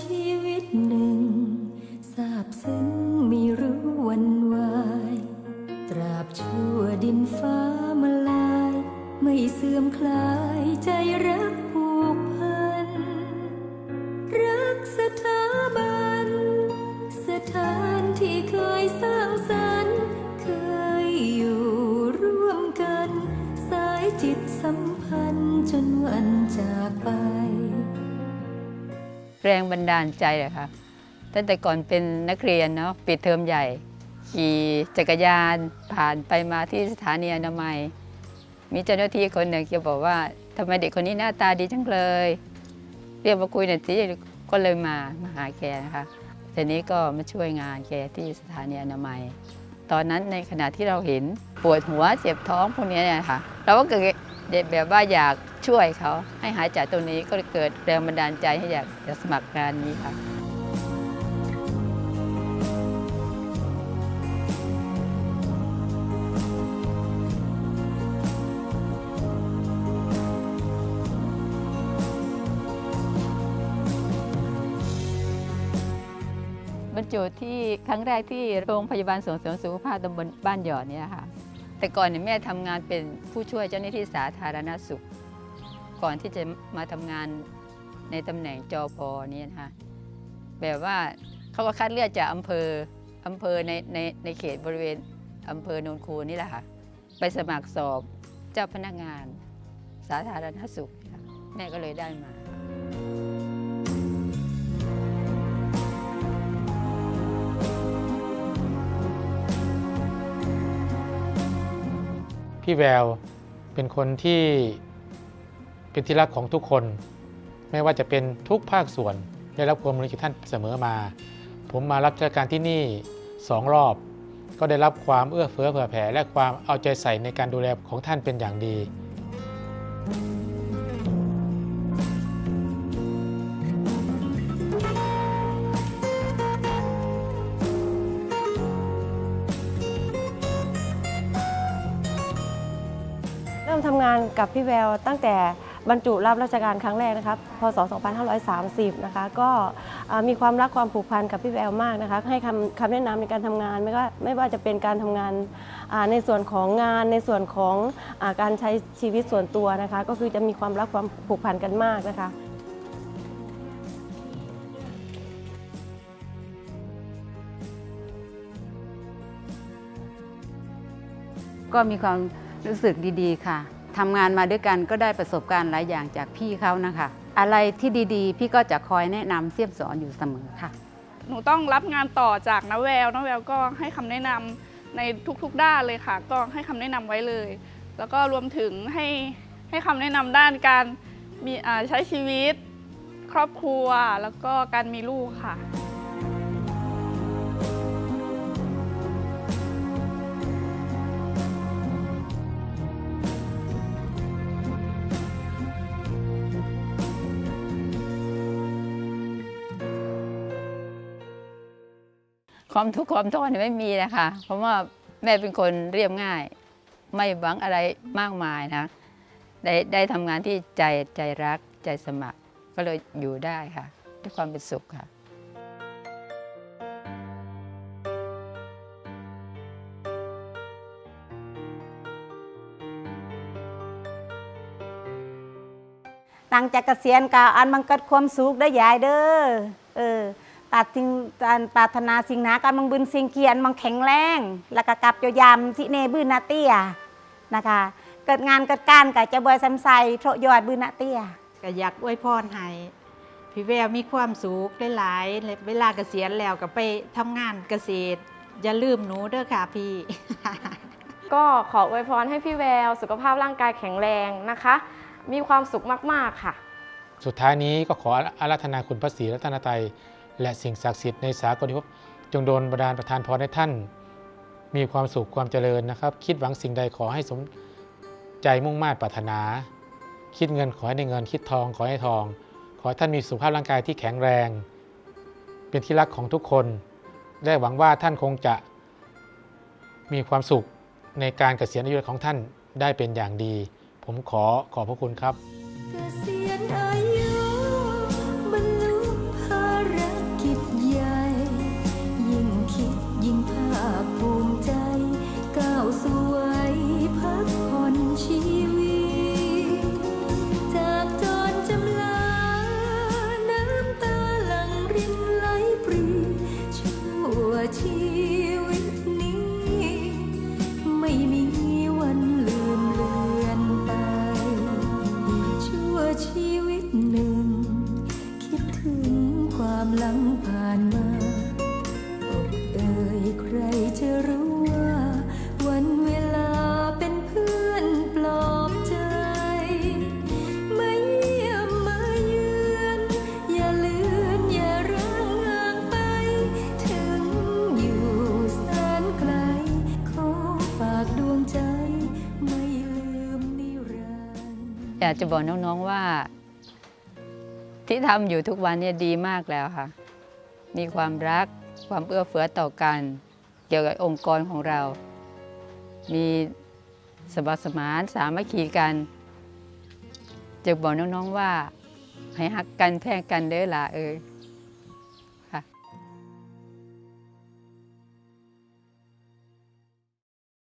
ชีวิตหนึ่งซาบซึ้งมีรู้วันวาย ตราบชั่วดินฟ้ามาลาย ไม่เสื่อมคลายใจรักผูกพัน รักสถาบัน สถานที่เคยสร้างสรรค์ เคยอยู่ร่วมกัน สายจิตสัมพันธ์จนวันจากไป แรงบันดาลใจเหรอคะตั้งแต่ก่อนเป็นนักเรียนเนาะปิดเทอมใหญ่ ขี่จักรยานผ่านไปมาที่สถานีอนามัย มีเจ้าหน้าที่คนหนึ่งจะบอกว่าทำไมเด็กคนนี้หน้าตาดีจังเลย เรียกมาคุยหน่อยสิก็เลยมามาหาแกนะคะทีนี้ก็มาช่วยงานแกที่สถานีอนามัย ตอนนั้นในขณะที่เราเห็นปวดหัวเจ็บท้องพวกนี้เนี่ยค่ะ เราก็ เกิดแบบว่าอยากช่วยเขาให้หายจากตรงนี้ก็เลยเกิดแรงบันดาลใจให้อยากจะสมัครงานนี้ค่ะบรรจุที่ครั้งแรกที่โรงพยาบาลส่งเสริมสุขภาพตำบลบ้านหยอดเนี่ยค่ะ แต่ก่อนเนี่ยแม่ทำงานเป็นผู้ช่วยเจ้าหน้าที่สาธารณสุข ก่อนที่จะมาทำงานในตำแหน่งจอพอนี่นะคะแบบว่าเขาก็คัดเลือกจากอำเภออำเภอในในในเขตบริเวณอำเภอโนนคูนี่แหละค่ะไปสมัครสอบเจ้าพนักงาน สาธารณสุข แม่ก็เลยได้มา พี่แววเป็นคนที่เป็นที่รักของทุกคน ไม่ว่าจะเป็นทุกภาคส่วนได้รับความรู้จากท่านเสมอมา ผมมารับราชการที่นี่สองรอบ ก็ได้รับความเอื้อเฟื้อเผื่อแผ่และความเอาใจใส่ในการดูแลของท่านเป็นอย่างดีเริ่ งานกับพี่แววตั้งแต่บรรจุรับราชการครั้งแรกนะครับ พศ 2530 นะคะ ก็มีความรักความผูกพันกับพี่แววมากนะคะ ให้คำคำแนะนำในการทำงานไม่ว่าไม่ว่าจะเป็นการทำงานในส่วนของงานในส่วนของอการใช้ชีวิตส่วนตัวนะคะ ก็คือจะมีความรักความผูกพันกันมากนะคะก็มีความรู้สึกดี ๆ ค่ะ ทำงานมาด้วยกันก็ได้ประสบการณ์หลายอย่างจากพี่เขานะคะ อะไรที่ดีๆ พี่ก็จะคอยแนะนำเสียมสอนอยู่เสมอค่ะ หนูต้องรับงานต่อจากน้าแววน้าแววก็ให้คำแนะนำในทุกๆด้านเลยค่ะ ก็ให้คำแนะนำไว้เลย แล้วก็รวมถึงให้ให้คำแนะนำด้านการมีใช้ชีวิต ครอบครัวแล้วก็การมีลูกค่ะ ความทุกข์ความโทษเนี่ยไม่มีนะคะ เพราะว่าแม่เป็นคนเรียบง่าย ไม่หวังอะไรมากมายนะ ได้ได้ทำงานที่ใจใจรักใจสมัคร ก็เลยอยู่ได้ค่ะ ด้วยความเป็นสุขค่ะหลังจากเกษียณก็อันบังเกิดความสุขได้ยายเด้อ เออตัดสิ่งอันปรารถนาสิ่งหนาการบังบุญสิ่งเกียนบังแข็งแรง แล้วก็กลับโยยามสิเนบืนนาเตียนะคะ เกิดงานเกิดการก็จะบอยซ้ำใสโทรยอดบืนนาเตียก็อยากอวยพรให้พี่แววมีความสุขหลายๆและเวลาเกษียณแล้วก็ไปทำงานเกษตรอย่าลืมหนูเด้อค่ะพี่ ก็ขออวยพรให้พี่แวว สุขภาพร่างกายแข็งแรงนะคะ มีความสุขมากๆค่ะ สุดท้ายนี้ก็ขออาราธนาคุณพระศรีรัตนตรัย และสิ่งศักดิ์สิทธิ์ในสากลภพจงโดนบันดาลประทานพรให้ท่าน มีความสุขความเจริญนะครับ คิดหวังสิ่งใดขอให้สมใจมุ่งมา่ปรารถนา คิดเงินขอให้ได้เงินคิดทองขอให้ทอง ขอให้ท่านมีสุขภาพร่างกายที่แข็งแรง เป็นที่รักของทุกคนและหวังว่าท่านคงจะมีความสุขในการเกษียณอายุของท่านได้เป็นอย่างดี ผมขอขอบพระคุณครับ ชีวิตนี้ ไม่มีวันลืมเลือนไป ชั่วชีวิตหนึ่ง คิดถึงความหลังผ่านมาอกเอ่ยใครจะรู้ อยากจะบอกน้องๆว่า ที่ทำอยู่ทุกวันเนี่ยดีมากแล้วค่ะ มีความรักความเอื้อเฟื้อต่อกัน เกี่ยวกับองค์กรของเรา มีสมสมานสามัคคีกันจะบอกน้องๆว่า ให้ฮักกันแพร่งกันเด้อล่ะเออ